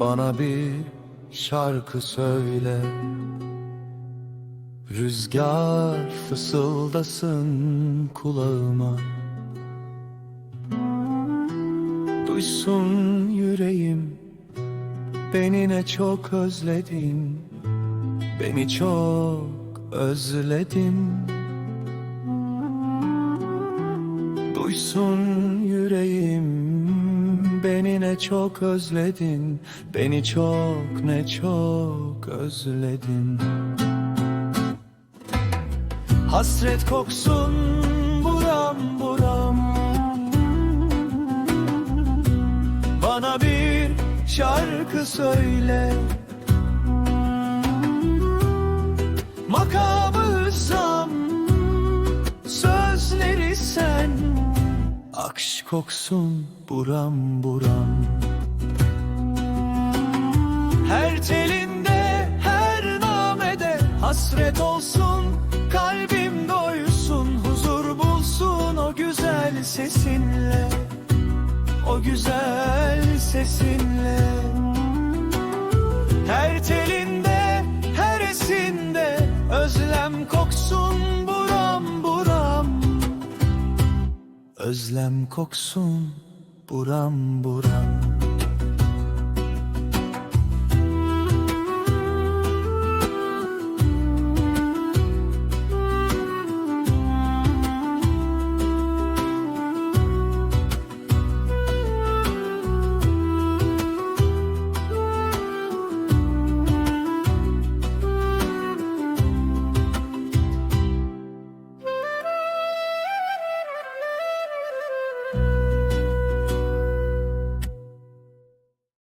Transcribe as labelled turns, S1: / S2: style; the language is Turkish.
S1: Bana bir şarkı söyle. Rüzgar fısıldasın kulağıma. Duysun yüreğim Beni ne çok özledin. Beni çok özledin. Duysun yüreğim Beni ne çok özledin Beni çok ne çok özledin. Hasret koksun buram buram. Bana bir şarkı söyle Akş koksun buram buram. Her telinde her namede Hasret olsun kalbim doysun Huzur bulsun o güzel sesinle. O güzel sesinle. Her telinde, her esinde Özlem koksun Özlem koksun buram buram